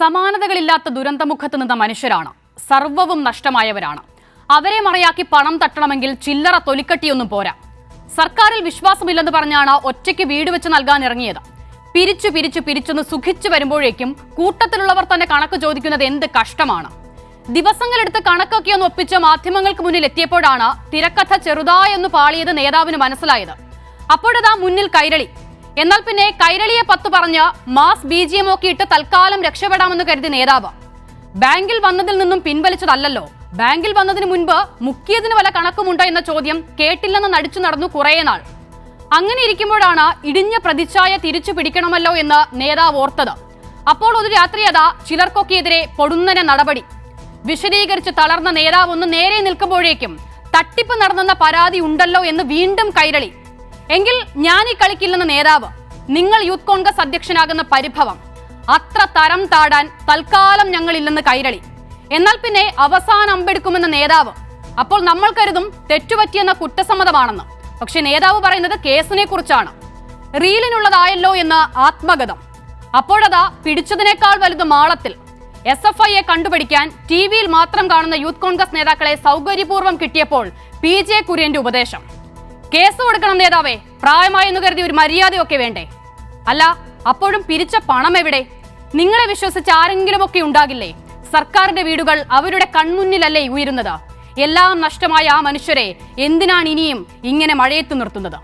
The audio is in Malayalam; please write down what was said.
സമാനതകളില്ലാത്ത ദുരന്തമുഖത്ത് നിന്ന മനുഷ്യരാണ്. സർവവും നഷ്ടമായവരാണ്. അവരെ മറയാക്കി പണം തട്ടണമെങ്കിൽ ചില്ലറ തൊലിക്കട്ടിയൊന്നും പോരാ. സർക്കാരിൽ വിശ്വാസമില്ലെന്ന് പറഞ്ഞാണ് ഒറ്റയ്ക്ക് വീട് വെച്ച് നൽകാൻ ഇറങ്ങിയത്. പിരിച്ചു പിരിച്ചു പിരിച്ചൊന്ന് സുഖിച്ചു വരുമ്പോഴേക്കും കൂട്ടത്തിലുള്ളവർ തന്നെ കണക്ക് ചോദിക്കുന്നത് എന്ത് കഷ്ടമാണ്. ദിവസങ്ങളെടുത്ത് കണക്കൊക്കെ ഒന്ന് ഒപ്പിച്ച് മാധ്യമങ്ങൾക്ക് മുന്നിൽ എത്തിയപ്പോഴാണ് തിരക്കഥ ചെറുതായൊന്ന് പാളിയത് നേതാവിന് മനസ്സിലായത്. അപ്പോഴതാ മുന്നിൽ കൈരളി എന്നാൽ പിന്നെ കൈരളിയെ പത്ത് പറഞ്ഞ് മാസ് ബി ജി എം ഇട്ട് തൽക്കാലം രക്ഷപ്പെടാമെന്ന് കരുതി നേതാവ്. ബാങ്കിൽ വന്നതിൽ നിന്നും പിൻവലിച്ചതല്ലല്ലോ. ബാങ്കിൽ വന്നതിന് മുൻപ് മുക്കിയതിന് വല്ല കണക്കുമുണ്ടോ എന്ന ചോദ്യം കേട്ടില്ലെന്ന് നടിച്ചു നടന്നു കുറേ നാൾ. അങ്ങനെ ഇരിക്കുമ്പോഴാണ് ഇടിഞ്ഞ പ്രതിച്ഛായ തിരിച്ചു പിടിക്കണമല്ലോ എന്ന് നേതാവ് ഓർത്തത്. അപ്പോൾ ഒരു രാത്രി അതാ ചിലർക്കൊക്കെ എതിരെ പൊടുന്നനെ നടപടി. വിശദീകരിച്ച് തളർന്ന നേതാവ് ഒന്ന് നേരെ നിൽക്കുമ്പോഴേക്കും തട്ടിപ്പ് നടന്നെന്ന പരാതി ഉണ്ടല്ലോ എന്ന് വീണ്ടും കൈരളി എങ്കിൽ ഞാൻ ഈ കളിക്കില്ലെന്ന നേതാവ്. നിങ്ങൾ യൂത്ത് കോൺഗ്രസ് അധ്യക്ഷനാകുന്ന പരിഭവം. അത്ര തരം താടാൻ തൽക്കാലം ഞങ്ങളില്ലെന്ന് കൈരളി. എന്നാൽ പിന്നെ അവസാനം അമ്പെടുക്കുമെന്ന നേതാവ്. അപ്പോൾ നമ്മൾ കരുതും തെറ്റുപറ്റിയെന്ന കുറ്റസമ്മതമാണെന്ന്. പക്ഷെ നേതാവ് പറയുന്നത് കേസിനെ കുറിച്ചാണ്. റീലിനുള്ളതായല്ലോ എന്ന് ആത്മഗതം. അപ്പോഴതാ പിടിച്ചതിനേക്കാൾ വലുത് മാളത്തിൽ. എസ് എഫ് ഐയെ കണ്ടുപിടിക്കാൻ ടി വിയിൽ മാത്രം കാണുന്ന യൂത്ത് കോൺഗ്രസ് നേതാക്കളെ സൗകര്യപൂർവം കിട്ടിയപ്പോൾ പി ജെ കുര്യന്റെ ഉപദേശം. കേസ് കൊടുക്കണം നേതാവേ. പ്രായമായെന്ന് കരുതി ഒരു മര്യാദയൊക്കെ വേണ്ടേ? അല്ല അപ്പോഴും പിരിച്ച പണം എവിടെ? നിങ്ങളെ വിശ്വസിച്ച് ആരെങ്കിലുമൊക്കെ ഉണ്ടാകില്ലേ? സർക്കാരിന്റെ വീടുകൾ അവരുടെ കൺമുന്നിലല്ലേ ഉയരുന്നത്? എല്ലാം നഷ്ടമായ ആ മനുഷ്യരെ എന്തിനാണ് ഇനിയും ഇങ്ങനെ മഴയത്ത് നിർത്തുന്നത്?